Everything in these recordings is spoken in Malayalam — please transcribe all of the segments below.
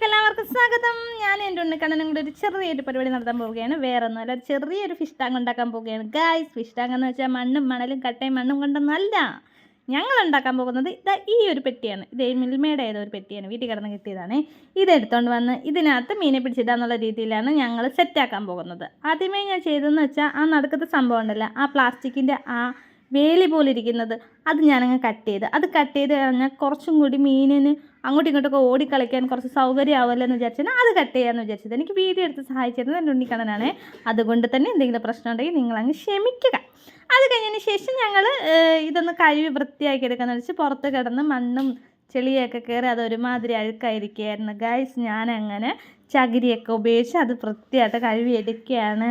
ചാനലിലേക്ക് എല്ലാവർക്കും സ്വാഗതം. ഞാൻ എന്റെ ഉണ്ണിക്കണ്ണനും കൂടെ ഒരു ചെറിയൊരു പരിപാടി നടത്താൻ പോവുകയാണ്. വേറെ ഒന്നുമല്ല ചെറിയൊരു ഫിഷ് ടാങ്ക് ഉണ്ടാക്കാൻ പോവുകയാണ്. ഗായ്സ് ഫിഷ് ടാങ്ക് എന്ന് വെച്ചാൽ മണ്ണും മണലും കട്ടയും മണ്ണും കൊണ്ടൊന്നല്ല. ഞങ്ങൾ ഉണ്ടാക്കാൻ പോകുന്നത് ഇതാ ഈ ഒരു പെട്ടിയാണ്. ഇത് മിൽമയുടെ ഏതോ ഒരു പെട്ടിയാണ്. വീട്ടിൽ കിടന്ന് കിട്ടിയതാണ്. ഇതെടുത്തോണ്ട് വന്ന് ഇതിനകത്ത് മീനെ പിടിച്ചിടാന്നുള്ള രീതിയിലാണ് ഞങ്ങൾ സെറ്റാക്കാൻ പോകുന്നത്. ആദ്യമേ ഞാൻ ചെയ്തതെന്ന് വെച്ചാൽ ആ നടക്കത്തെ സംഭവം ഉണ്ടല്ലോ. ആ പ്ലാസ്റ്റിക്കിന്റെ ആ വേലി പോലെ ഇരിക്കുന്നത് അത് ഞാനങ്ങ് കട്ട് ചെയ്ത്. അത് കട്ട് ചെയ്ത് കഴിഞ്ഞാൽ കുറച്ചും കൂടി മീനിന് അങ്ങോട്ടും ഇങ്ങോട്ടൊക്കെ ഓടിക്കളിക്കാൻ കുറച്ച് സൗകര്യമാവുമല്ലോ എന്ന് വിചാരിച്ചാൽ അത് കട്ട് ചെയ്യാമെന്ന് വിചാരിച്ചത്. എനിക്ക് വീഡിയോ എടുത്ത് സഹായിച്ചിരുന്നത് എന്റെ ഉണ്ണിക്കണ്ണനാണ്. അതുകൊണ്ട് തന്നെ എന്തെങ്കിലും പ്രശ്നം ഉണ്ടെങ്കിൽ നിങ്ങളങ്ങ് ക്ഷമിക്കുക. അത് കഴിഞ്ഞതിന് ശേഷം ഞങ്ങൾ ഇതൊന്ന് കഴുകി വൃത്തിയാക്കി എടുക്കാന്ന് വെച്ച് പുറത്ത് കിടന്ന് മണ്ണും ചെളിയൊക്കെ കയറി അത് ഒരുമാതിരി അഴുക്കായിരിക്കുകയായിരുന്നു. ഗൈസ് ഞാനങ്ങനെ ചകിരിയൊക്കെ ഉപയോഗിച്ച് അത് വൃത്തിയായിട്ട് കഴുകി എടുക്കുകയാണ്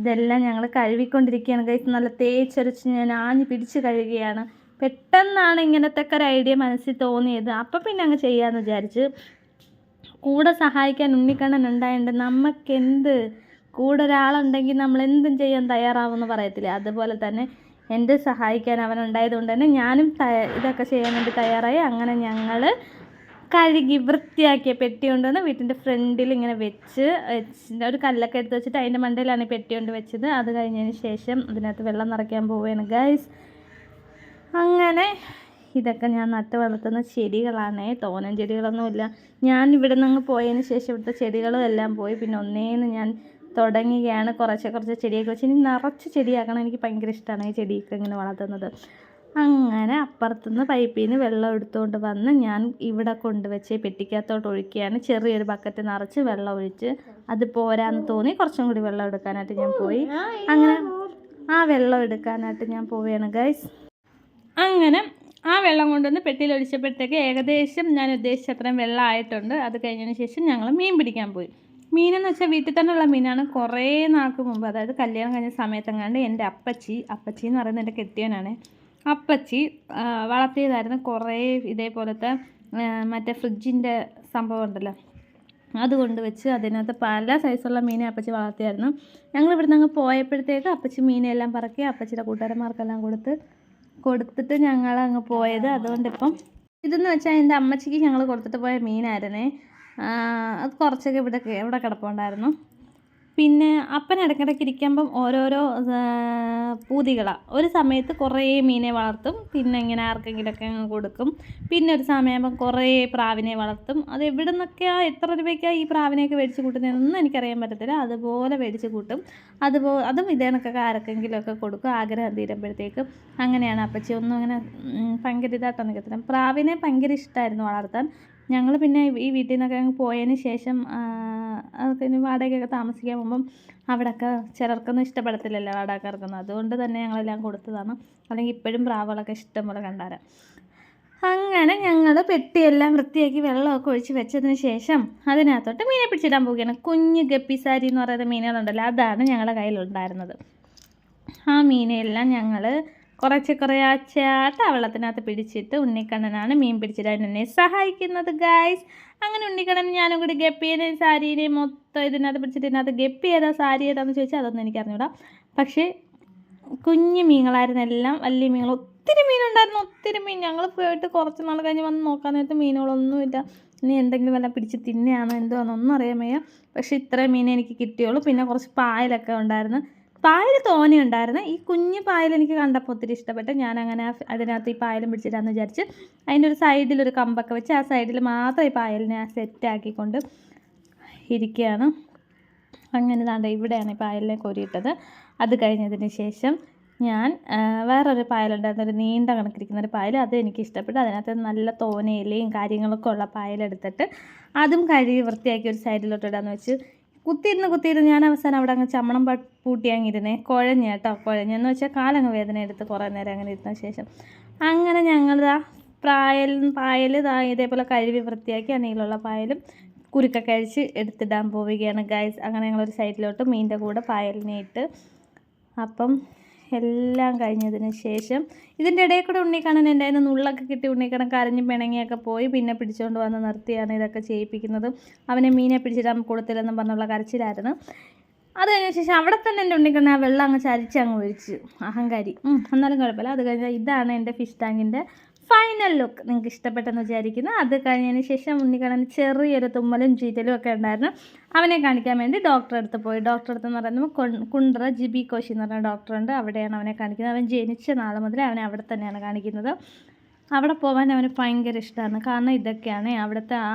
ഇതെല്ലാം ഞങ്ങൾ കഴുകിക്കൊണ്ടിരിക്കുകയാണ്. ഗൈസ് നല്ല തേച്ചൊരച്ച് ഞാൻ ആഞ്ഞ് പിടിച്ച് കഴുകുകയാണ്. പെട്ടെന്നാണ് ഇങ്ങനത്തെ ഒക്കെ ഒരു ഐഡിയ മനസ്സിൽ തോന്നിയത്. അപ്പം പിന്നെ അങ്ങ് ചെയ്യാമെന്ന് വിചാരിച്ച്. കൂടെ സഹായിക്കാൻ ഉണ്ണിക്കണ്ണൻ ഉണ്ടായതുകൊണ്ട് നമുക്കെന്ത് കൂടെ ഒരാളുണ്ടെങ്കിൽ നമ്മൾ എന്തും ചെയ്യാൻ തയ്യാറാവുമെന്ന് പറയത്തില്ലേ? അതുപോലെ തന്നെ എന്റെ സഹായിക്കാൻ അവനുണ്ടായതുകൊണ്ട് തന്നെ ഞാനും ഇതൊക്കെ ചെയ്യാൻ വേണ്ടി തയ്യാറായി. അങ്ങനെ ഞങ്ങൾ കഴുകി വൃത്തിയാക്കിയ പെട്ടി കൊണ്ടുവന്ന് വീട്ടിന്റെ ഫ്രണ്ടിൽ ഇങ്ങനെ വെച്ച് ഒരു കല്ലൊക്കെ എടുത്ത് വെച്ചിട്ട് അതിന്റെ മണ്ടയിലാണ് പെട്ടി കൊണ്ട് വെച്ചത്. അത് കഴിഞ്ഞതിന് ശേഷം അതിനകത്ത് വെള്ളം നിറയ്ക്കാൻ പോവുകയാണ് ഗൈസ് അങ്ങനെ ഇതൊക്കെ ഞാൻ നട്ട് വളർത്തുന്ന ചെടികളാണ്. തോനൻ ചെടികളൊന്നുമില്ല. ഞാൻ ഇവിടെ നിന്ന് പോയതിന് ശേഷം ഇവിടുത്തെ ചെടികളും എല്ലാം പോയി. പിന്നെ ഒന്നേന്ന് ഞാൻ തുടങ്ങുകയാണ്. കുറച്ച് കുറച്ച് ചെടിയൊക്കെ വെച്ച് ഇനി നിറച്ച് ചെടിയാക്കണം. എനിക്ക് ഭയങ്കര ഇഷ്ടമാണ് ഈ ചെടിയൊക്കെ ഇങ്ങനെ വളർത്തുന്നത്. അങ്ങനെ അപ്പുറത്തുനിന്ന് പൈപ്പിൽ നിന്ന് വെള്ളം എടുത്തുകൊണ്ട് വന്ന് ഞാൻ ഇവിടെ കൊണ്ടുവച്ച് പെട്ടിക്കകത്തോട്ട് ഒഴിക്കുകയാണ്. ചെറിയൊരു ബക്കറ്റ് നിറച്ച് വെള്ളം ഒഴിച്ച് അത് പോരാന്ന് തോന്നി. കുറച്ചും കൂടി വെള്ളം എടുക്കാനായിട്ട് ഞാൻ പോയി. അങ്ങനെ ആ വെള്ളം എടുക്കാനായിട്ട് ഞാൻ പോവുകയാണ് ഗൈസ് അങ്ങനെ ആ വെള്ളം കൊണ്ടുവന്ന് പെട്ടിയിൽ ഒഴിച്ചപ്പോഴത്തേക്ക് ഏകദേശം ഞാൻ ഉദ്ദേശിച്ച അത്രയും വെള്ളം ആയിട്ടുണ്ട്. അത് കഴിഞ്ഞതിന് ശേഷം ഞങ്ങൾ മീൻ പിടിക്കാൻ പോയി. മീനെന്ന് വെച്ചാൽ വീട്ടിൽ തന്നെയുള്ള മീനാണ് കുറേ നാൾക്ക് മുമ്പ്. അതായത് കല്യാണം കഴിഞ്ഞ സമയത്തെങ്ങാണ്ട് എന്റെ അപ്പച്ചി അപ്പച്ചി എന്ന് പറയുന്നത് എന്റെ കെട്ടിയനാണ്. അപ്പച്ചി വളർത്തിയതായിരുന്നു കുറേ ഇതേപോലത്തെ മറ്റേ ഫ്രിഡ്ജിന്റെ സംഭവം ഉണ്ടല്ലോ. അതുകൊണ്ട് വെച്ച് അതിനകത്ത് പല സൈസുള്ള മീനെ അപ്പച്ചി വളർത്തിയായിരുന്നു. ഞങ്ങൾ ഇവിടുന്ന് അങ്ങ് പോയപ്പോഴത്തേക്ക് അപ്പച്ചി മീനെല്ലാം പറക്കി അപ്പച്ചിയുടെ കൂട്ടുകാരന്മാർക്കെല്ലാം കൊടുത്ത് കൊടുത്തിട്ട് ഞങ്ങൾ അങ്ങ് പോയത് അതുകൊണ്ടിപ്പം ഇതെന്ന് വെച്ചാൽ എന്റെ അമ്മച്ചിക്ക് ഞങ്ങൾ കൊടുത്തിട്ട് പോയ മീനായിരുന്നേ. അത് കുറച്ചൊക്കെ ഇവിടെ ഇവിടെ കിടപ്പുണ്ടായിരുന്നു. പിന്നെ അപ്പൻ ഇടയ്ക്കിടയ്ക്ക് ഇരിക്കുമ്പം ഓരോരോ പൂതികളാണ് ഒരു സമയത്ത് കുറേ മീനെ വളർത്തും പിന്നെ ഇങ്ങനെ ആർക്കെങ്കിലുമൊക്കെ അങ്ങ് കൊടുക്കും. പിന്നെ ഒരു സമയമാകുമ്പം കുറേ പ്രാവിനെ വളർത്തും. അത് എവിടെ നിന്നൊക്കെയാണ് എത്ര രൂപയ്ക്കാണ് ഈ പ്രാവിനെയൊക്കെ മേടിച്ച് കൂട്ടുന്നതെന്നൊന്നും എനിക്കറിയാൻ പറ്റത്തില്ല. അതുപോലെ മേടിച്ച് കൂട്ടും. അതുപോ അതും ഇതേ ആർക്കെങ്കിലുമൊക്കെ കൊടുക്കും ആഗ്രഹം തീരുമ്പോഴത്തേക്കും. അങ്ങനെയാണ് അപ്പച്ചി ഒന്നും അങ്ങനെ ഭയങ്കര ഇതായിട്ടൊന്നും കിട്ടില്ല പ്രാവിനെ ഭയങ്കര ഇഷ്ടമായിരുന്നു വളർത്താൻ. ഞങ്ങൾ പിന്നെ ഈ വീട്ടിൽ നിന്നൊക്കെ അങ്ങ് പോയതിന് ശേഷം പിന്നെ വാടകയൊക്കെ താമസിക്കാൻ പോകുമ്പം അവിടെയൊക്കെ ചിലർക്കൊന്നും ഇഷ്ടപ്പെടത്തില്ലല്ലോ വാടകക്കാർക്കൊന്നും. അതുകൊണ്ട് തന്നെ ഞങ്ങളെല്ലാം കൊടുത്തതാണ്. അല്ലെങ്കിൽ ഇപ്പോഴും പ്രാവുകളൊക്കെ ഇഷ്ടം പോലെ കണ്ടാരാം അങ്ങനെ ഞങ്ങൾ പെട്ടിയെല്ലാം വൃത്തിയാക്കി വെള്ളമൊക്കെ ഒഴിച്ച് വെച്ചതിന് ശേഷം അതിനകത്തോട്ട് മീനെ പിടിച്ചിടാൻ പോവുകയാണ്. കുഞ്ഞ് ഗപ്പിസാരി എന്ന് പറയുന്ന മീനുകളുണ്ടല്ലോ അതാണ് ഞങ്ങളുടെ കയ്യിലുണ്ടായിരുന്നത്. ആ മീനെല്ലാം ഞങ്ങൾ കുറച്ച് കുറച്ചായിട്ട് ആ വെള്ളത്തിനകത്ത് പിടിച്ചിട്ട് ഉണ്ണിക്കണ്ണനാണ് മീൻ പിടിച്ചിടാൻ എന്നെ സഹായിക്കുന്നത് ഗായ്സ് അങ്ങനെ ഉണ്ണിക്കണ്ണൻ ഞാനും കൂടി ഗപ്പിയെയും സാരീനെയും മൊത്തം ഇതിനകത്ത് പിടിച്ചിട്ട് ഇതിനകത്ത് ഗപ്പി ഏതാ സാരി ഏതാന്ന് ചോദിച്ചാൽ അതൊന്നും എനിക്ക് അറിഞ്ഞൂടാ പക്ഷേ കുഞ്ഞു മീനുകളായിരുന്നു എല്ലാം. വലിയ മീനുകൾ ഒത്തിരി മീനുണ്ടായിരുന്നു ഒത്തിരി മീൻ. ഞങ്ങൾ പോയിട്ട് കുറച്ച് നാൾ കഴിഞ്ഞ് വന്ന് നോക്കാൻ നേരത്ത് മീനുകളൊന്നുമില്ല. ഇനി എന്തെങ്കിലും വല്ല പിടിച്ച് തിന്നെയാണോ എന്തോ ഒന്നും അറിയാൻ വയ്യ. പക്ഷേ ഇത്രയും മീനെ എനിക്ക് കിട്ടിയുള്ളൂ. പിന്നെ കുറച്ച് പായലൊക്കെ ഉണ്ടായിരുന്നു. പായൽ തോനെ ഉണ്ടായിരുന്നു. ഈ കുഞ്ഞു പായൽ എനിക്ക് കണ്ടപ്പോൾ ഒത്തിരി ഇഷ്ടപ്പെട്ട്. ഞാൻ അങ്ങനെ അതിനകത്ത് ഈ പായലും പിടിച്ചിട്ടാന്ന് വിചാരിച്ച് അതിന്റെ ഒരു സൈഡിൽ ഒരു കമ്പൊക്കെ വെച്ച് ആ സൈഡിൽ മാത്രം ഈ പായലിനെ സെറ്റാക്കിക്കൊണ്ട് ഇരിക്കുകയാണ്. അങ്ങനെ താണ്ട ഇവിടെയാണ് ഈ പായലിനെ കോരിയിട്ടത്. അത് കഴിഞ്ഞതിന് ശേഷം ഞാൻ വേറൊരു പായലുണ്ടായിരുന്നു. ഒരു നീണ്ട കണക്കിരിക്കുന്ന ഒരു പായൽ അത് എനിക്ക് ഇഷ്ടപ്പെട്ടു. അതിനകത്ത് നല്ല തോനയിലയും കാര്യങ്ങളൊക്കെ ഉള്ള പായലെടുത്തിട്ട് അതും കഴുകി വൃത്തിയാക്കി ഒരു സൈഡിലോട്ട് ഇടാന്ന് വെച്ച് കുത്തിയിരുന്ന് കുത്തിയിരുന്ന് ഞാൻ അവസാനം അവിടെ അങ്ങ് ചമ്മണം പൂട്ടി അങ്ങിരുന്നേ കുഴഞ്ഞ് കേട്ടോ കുഴഞ്ഞെന്ന് വെച്ചാൽ കാലങ്ങ് വേദന എടുത്ത് കുറേ നേരം അങ്ങനെ ഇരുന്ന ശേഷം. അങ്ങനെ ഞങ്ങളിതാ പായൽ പായൽ ഇതാ ഇതേപോലെ കഴുകി വൃത്തിയാക്കി ആ പായലും കുരുക്കൊക്കെ അഴിച്ച് എടുത്തിടാൻ പോവുകയാണ് ഗൈസ് അങ്ങനെ ഞങ്ങളൊരു സൈഡിലോട്ട് മീനിന്റെ കൂടെ പായലിനെ ഇട്ട് അപ്പം എല്ലാം കഴിഞ്ഞതിന് ശേഷം ഇതിന്റെ ഇടയിൽ കൂടെ ഉണ്ണിക്കണ്ണൻ എന്റെ നുള്ളൊക്കെ കിട്ടി ഉണ്ണിക്കണ്ണൻ കരഞ്ഞും പിണങ്ങിയൊക്കെ പോയി. പിന്നെ പിടിച്ചുകൊണ്ട് വന്ന് നിർത്തിയാണ് ഇതൊക്കെ ചെയ്യിപ്പിക്കുന്നത്. അവനെ മീനെ പിടിച്ചിടാൻ കൊടുത്തില്ലെന്നും പറഞ്ഞുള്ള കരച്ചിലായിരുന്നു. അത് കഴിഞ്ഞ ശേഷം അവിടെ തന്നെ എന്റെ ഉണ്ണിക്കണ്ണ ആ വെള്ളം അങ്ങ് ചരിച്ച് അങ്ങ് ഒഴിച്ച്. അഹങ്കാരി. എന്നാലും കുഴപ്പമില്ല. അത് കഴിഞ്ഞാൽ ഇതാണ് എന്റെ ഫിഷ് ടാങ്കിന്റെ ഫൈനൽ ലുക്ക് നിങ്ങൾക്ക് ഇഷ്ടപ്പെട്ടെന്ന് വിചാരിക്കുന്നു. അത് കഴിഞ്ഞതിന് ശേഷം ഉണ്ണിക്കണ്ണന് ചെറിയൊരു തുമ്മലും ചീറ്റലും ഒക്കെ ഉണ്ടായിരുന്നു. അവനെ കാണിക്കാൻ വേണ്ടി ഡോക്ടറെ അടുത്ത് പോയി. ഡോക്ടറെ അടുത്ത് എന്ന് പറയുമ്പോൾ കുണ്ട്ര ജിബി കോശി എന്ന് പറഞ്ഞ ഡോക്ടറുണ്ട് അവിടെയാണ് അവനെ കാണിക്കുന്നത്. അവൻ ജനിച്ച നാൾ മുതൽ അവനെ അവിടെ തന്നെയാണ് കാണിക്കുന്നത്. അവിടെ പോകാൻ അവന് ഭയങ്കര ഇഷ്ടമാണ് കാരണം ഇതൊക്കെയാണ് അവിടുത്തെ ആ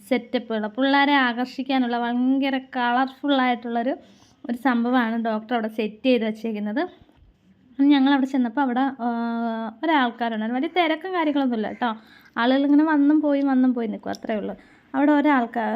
സെറ്റപ്പുകൾ പിള്ളേരെ ആകർഷിക്കാനുള്ള ഭയങ്കര കളർഫുള്ളായിട്ടുള്ളൊരു ഒരു സംഭവമാണ് ഡോക്ടർ അവിടെ സെറ്റ് ചെയ്ത് വെച്ചേക്കുന്നത്. ഞങ്ങൾ അവിടെ ചെന്നപ്പോൾ അവിടെ ഒരാൾക്കാരുണ്ടായിരുന്നു. വലിയ തിരക്കും കാര്യങ്ങളൊന്നുമില്ല കേട്ടോ. ആളുകൾ ഇങ്ങനെ വന്നും പോയി വന്നും പോയി നിൽക്കും അത്രേ ഉള്ളൂ. അവിടെ ഒരാൾക്കാർ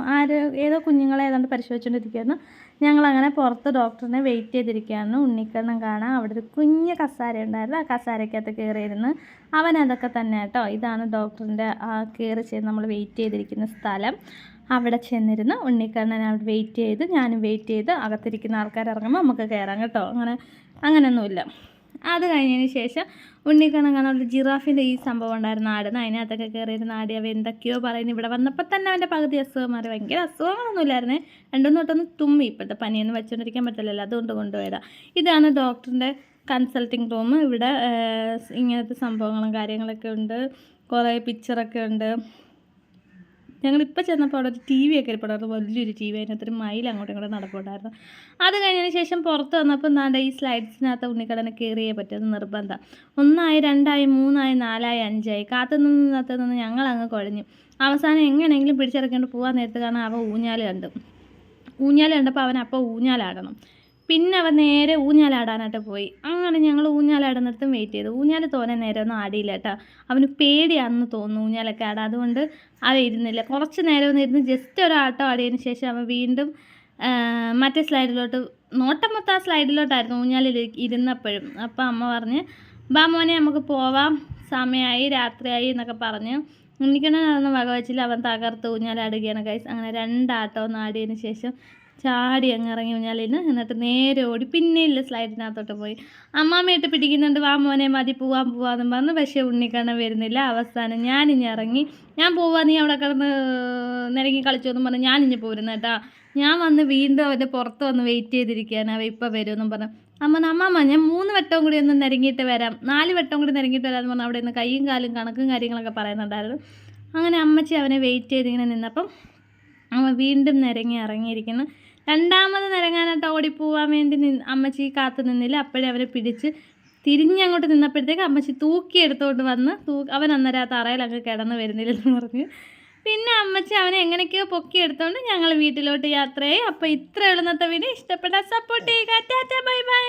ആര് ഏതോ കുഞ്ഞുങ്ങളെ ഏതാണ്ട് പരിശോധിച്ചുകൊണ്ടിരിക്കുകയായിരുന്നു. ഞങ്ങളങ്ങനെ പുറത്ത് ഡോക്ടറിനെ വെയിറ്റ് ചെയ്തിരിക്കുകയായിരുന്നു. ഉണ്ണിക്കണ്ണം കാണാൻ അവിടെ ഒരു കുഞ്ഞ് കസാര ഉണ്ടായിരുന്നു. ആ കസാരക്കകത്ത് കയറിയിരുന്ന് അവൻ അതൊക്കെ തന്നെ കേട്ടോ. ഇതാണ് ഡോക്ടറിന്റെ ആ കയറി ചെയ്ത് നമ്മൾ വെയിറ്റ് ചെയ്തിരിക്കുന്ന സ്ഥലം. അവിടെ ചെന്നിരുന്ന് ഉണ്ണിക്കണ്ണൻ അവിടെ വെയിറ്റ് ചെയ്ത് ഞാനും വെയിറ്റ് ചെയ്ത് അകത്തിരിക്കുന്ന ആൾക്കാർ ഇറങ്ങുമ്പോൾ നമുക്ക് കയറാം കേട്ടോ. അങ്ങനെ അങ്ങനെയൊന്നുമില്ല അത് കഴിഞ്ഞതിന് ശേഷം ഉണ്ണിക്കണ്ണൻ കാണാൻ ഒരു ജിറാഫിന്റെ ഈ സംഭവം ഉണ്ടായിരുന്നു ആടുന്ന. അതിനകത്തൊക്കെ കയറിയൊരു ആടി അവ എന്തൊക്കെയോ പറയുന്നു. ഇവിടെ വന്നപ്പോൾ തന്നെ അവന്റെ പകുതി അസുഖം മാറി ഭയങ്കര അസുഖങ്ങളൊന്നുമില്ലായിരുന്നേ. രണ്ടൊന്നും തൊട്ടൊന്ന് തുമ്മി. ഇപ്പോഴത്തെ പനിയൊന്നും വെച്ചുകൊണ്ടിരിക്കാൻ പറ്റില്ലല്ലോ അതുകൊണ്ട് കൊണ്ടുപോയതാണ് ഇതാണ് ഡോക്ടറിന്റെ കൺസൾട്ടിങ് റൂം ഇവിടെ ഇങ്ങനത്തെ സംഭവങ്ങളും കാര്യങ്ങളൊക്കെ ഉണ്ട്. കുറേ പിക്ചറൊക്കെ ഉണ്ട്. ഞങ്ങളിപ്പോൾ ചെന്നപ്പോൾ അവിടെ ഒരു ടി വി ഒക്കെ ഇരിപ്പുണ്ടായിരുന്നു വലിയൊരു ടി വി. അതിനകത്തൊരു മൈൽ അങ്ങോട്ടും ഇങ്ങോട്ടും നടപ്പുണ്ടായിരുന്നു. അത് കഴിഞ്ഞതിന് ശേഷം പുറത്ത് വന്നപ്പോൾ എന്താണ്ട് ഈ സ്ലൈഡ്സിനകത്ത് ഉണ്ണിക്കടനെ കയറിയേ പറ്റും. നിർബന്ധം. ഒന്നായി രണ്ടായി മൂന്നായി നാലായി അഞ്ചായി. കാത്തു നിന്ന് കാത്തു നിന്ന് ഞങ്ങൾ അങ്ങ് കുഴഞ്ഞു. അവസാനം എങ്ങനെയെങ്കിലും പിടിച്ചിറക്കേണ്ടി പോകാൻ നേരത്ത് കാരണം അവ ഊഞ്ഞാൽ കണ്ടു. ഊഞ്ഞാൽ കണ്ടപ്പോൾ അവൻ അപ്പോൾ ഊഞ്ഞാലാടണം. പിന്നെ അവൻ നേരെ ഊഞ്ഞാലാടാനായിട്ട് പോയി. അങ്ങനെ ഞങ്ങൾ ഊഞ്ഞാലാടുന്നിടത്തും വെയിറ്റ് ചെയ്തു. ഊഞ്ഞാൽ തോനെ നേരെ ഒന്നും ആടിയില്ല കേട്ടോ അവന് പേടിയാണെന്ന് തോന്നുന്നു ഊഞ്ഞാലൊക്കെ ആടാൻ അതുകൊണ്ട് അവൻ ഇരുന്നില്ല. കുറച്ച് നേരം ഒന്ന് ഇരുന്ന് ജസ്റ്റ് ഒരു ആട്ടം ആടിയതിന് ശേഷം അവൻ വീണ്ടും മറ്റേ സ്ലൈഡിലോട്ട് നോട്ടം മൊത്തം ആ സ്ലൈഡിലോട്ടായിരുന്നു ഊഞ്ഞാലിൽ ഇരുന്നപ്പോഴും. അപ്പോൾ അമ്മ പറഞ്ഞ് ബാ മോനെ നമുക്ക് പോവാം. സമയമായി രാത്രിയായി എന്നൊക്കെ പറഞ്ഞ്. ഉണ്ണിക്കണ്ണൻ അതൊന്നും വകവച്ചില്ല. അവൻ തകർത്ത് ഊഞ്ഞാലാടുകയാണ് കൈസ് അങ്ങനെ രണ്ടാട്ടം ഒന്ന് ആടിയതിന് ശേഷം ചാടി അങ്ങ് ഇറങ്ങി ഊഞ്ഞാലിന്ന് എന്നിട്ട് നേരെ ഓടി പിന്നെ ഇല്ല സ്ലൈഡിനകത്തോട്ട് പോയി. അമ്മാമ്മയിട്ട് പിടിക്കുന്നുണ്ട് വാ മോനെ മതി പോവാൻ പോവാന്നും പറഞ്ഞ് പക്ഷേ ഉണ്ണിക്കണ്ണൻ വരുന്നില്ല. അവസാനം ഞാനിഞ്ഞ് ഇറങ്ങി. ഞാൻ പോവാ നീ അവിടെ കിടന്ന് നിരങ്ങി കളിച്ചു എന്നും പറഞ്ഞ് ഞാനിഞ്ഞ് പോരുന്ന കേട്ടാ. ഞാൻ വന്ന് വീണ്ടും അവന്റെ പുറത്ത് വന്ന് വെയിറ്റ് ചെയ്തിരിക്കുകയാണ്. അവ ഇപ്പം വരുമെന്നും പറഞ്ഞു. അമ്മ അമ്മമ്മ ഞാൻ മൂന്ന് വട്ടവും കൂടി ഒന്ന് നിരങ്ങിയിട്ട് വരാം. നാല് വട്ടവും കൂടി നിരങ്ങിയിട്ട് വരാമെന്ന് പറഞ്ഞാൽ അവിടെ നിന്ന് കൈയും കാലും കണക്കും കാര്യങ്ങളൊക്കെ പറയുന്നുണ്ടായിരുന്നു. അങ്ങനെ അമ്മച്ചി അവനെ വെയിറ്റ് ചെയ്തിങ്ങനെ നിന്നപ്പം അവൻ വീണ്ടും നിരങ്ങി ഇറങ്ങിയിരിക്കുന്നു. രണ്ടാമത് നിരങ്ങാനായിട്ട് ഓടിപ്പോവാൻ വേണ്ടി നിന്ന് അമ്മച്ചി കാത്തു നിന്നില്ല. അപ്പോഴേ അവരെ പിടിച്ച് തിരിഞ്ഞങ്ങോട്ട് നിന്നപ്പോഴത്തേക്ക് അമ്മച്ചി തൂക്കി എടുത്തോണ്ട് വന്ന് തൂ അവൻ അന്നേരം ആ തറയിൽ അങ്ങ് കിടന്ന് വരുന്നില്ലെന്ന് പറഞ്ഞ്. പിന്നെ അമ്മച്ചി അവനെ എങ്ങനെയൊക്കെയോ പൊക്കി എടുത്തോണ്ട് ഞങ്ങൾ വീട്ടിലോട്ട് യാത്രയായി. അപ്പോൾ ഇത്ര എളുന്നത്തെ വീഡിയോ ഇഷ്ടപ്പെട്ട സപ്പോർട്ട് ചെയ്യുക. Tata bye bye